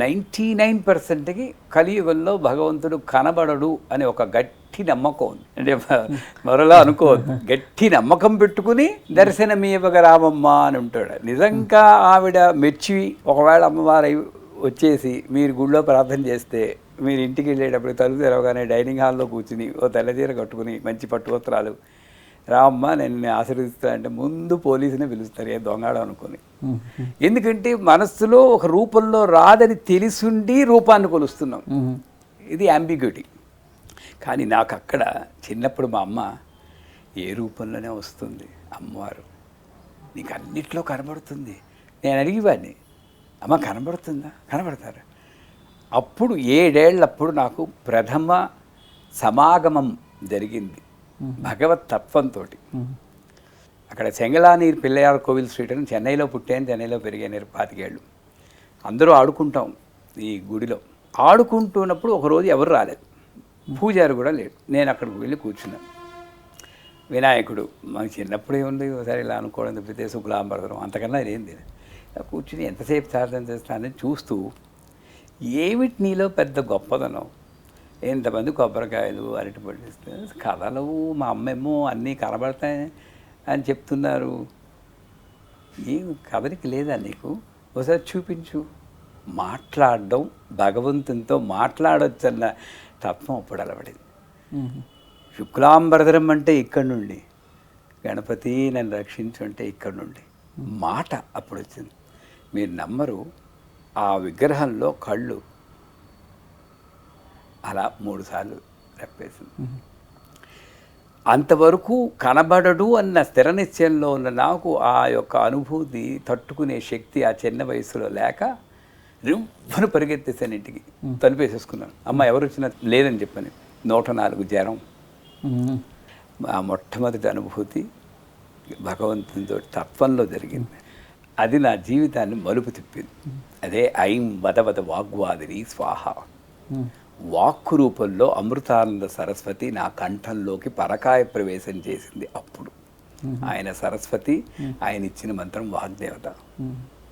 Ninety nine పర్సెంట్కి కలియుగంలో భగవంతుడు కనబడడు అని ఒక గట్టి నమ్మకం ఉంది. అంటే మరలా అనుకో అనుకోవద్దు. గట్టి నమ్మకం పెట్టుకుని దర్శనమీయవగ రామమ్మ అని ఉంటాడు. నిజంగా ఆవిడ మెచ్చి ఒకవేళ అమ్మవారు వచ్చేసి మీరు గుళ్ళో ప్రార్థన చేస్తే మీరు ఇంటికి వెళ్ళేటప్పుడు తలుపు తెరవగానే డైనింగ్ హాల్లో కూర్చుని ఓ తెల్లచీర కట్టుకుని మంచి పట్టువస్త్రాలు రామ్మ నేను ఆశీర్వదిస్తా అంటే ముందు పోలీసునే పిలుస్తారు ఏ దొంగడు అనుకుని. ఎందుకంటే మనస్సులో ఒక రూపంలో రాదని తెలిసుండి రూపాన్ని కొలుస్తున్నాం. ఇది అంబిగ్యూటీ కానీ నాకు అక్కడ చిన్నప్పుడు మా అమ్మ ఏ రూపంలోనే వస్తుంది అమ్మవారు. నీకు అన్నిట్లో కనబడుతుంది. నేను అడిగేవాడిని అమ్మ కనబడుతుందా? కనబడతారు. అప్పుడు ఏడేళ్ళప్పుడు నాకు ప్రథమ సమాగమం జరిగింది. భగవత్ తత్వంతో అక్కడ చెంగలానీర్ పిల్లయార్ కోవిల్ స్ట్రీట్ అని చెన్నైలో పుట్టాను చెన్నైలో పెరిగాను పాతికేళ్ళు. అందరూ ఆడుకుంటాం ఈ గుడిలో. ఆడుకుంటున్నప్పుడు ఒకరోజు ఎవరు రాలేదు. పూజారి కూడా లేడు. నేను అక్కడికి వెళ్ళి కూర్చున్నాను వినాయకుడు మాకు చిన్నప్పుడు ఏముంది ఒకసారి ఇలా అనుకోవడం తప్పితే శుక్లాంబరదరం అంతకన్నా ఏం ఇలా కూర్చుని ఎంతసేపు సాధన చేస్తానని చూస్తూ ఏమిటి నీలో పెద్ద గొప్పదనం? ఎంతమంది కొబ్బరికాయలు అరటి పడిస్తే కథలు మా అమ్మేమో అన్నీ కనబడతాయి అని చెప్తున్నారు. ఏం కథనికి లేదా నీకు? ఒకసారి చూపించు. మాట్లాడడం భగవంతునితో మాట్లాడొచ్చన్న తత్వం అప్పుడు అలవడింది. శుక్లాంబరధరం అంటే ఇక్కడి నుండి గణపతి నన్ను రక్షించు అంటే ఇక్కడి నుండి. మాట అప్పుడు వచ్చింది. మీరు నమ్మరు ఆ విగ్రహంలో కళ్ళు అలా మూడు సార్లు రెప్పేసింది. అంతవరకు కనబడడు అన్న స్థిర నిశ్చయంలో ఉన్న నాకు ఆ యొక్క అనుభూతి తట్టుకునే శక్తి ఆ చిన్న వయసులో లేక రివ్వను పరిగెత్తేసాను ఇంటికి. తలుపేసేసుకున్నాను. అమ్మ ఎవరు వచ్చినా లేదని చెప్పని. నూట నాలుగు జ్వరం. ఆ మొట్టమొదటి అనుభూతి భగవంతునితో తత్వంలో జరిగింది. అది నా జీవితాన్ని మలుపు తిప్పింది. అదే ఐం వదవద వాగ్వాదిని స్వాహ. వాక్కు రూపంలో అమృతానంద సరస్వతి నా కంఠంలోకి పరకాయ ప్రవేశం చేసింది అప్పుడు. ఆయన సరస్వతి ఆయన ఇచ్చిన మంత్రం వాగ్దేవత.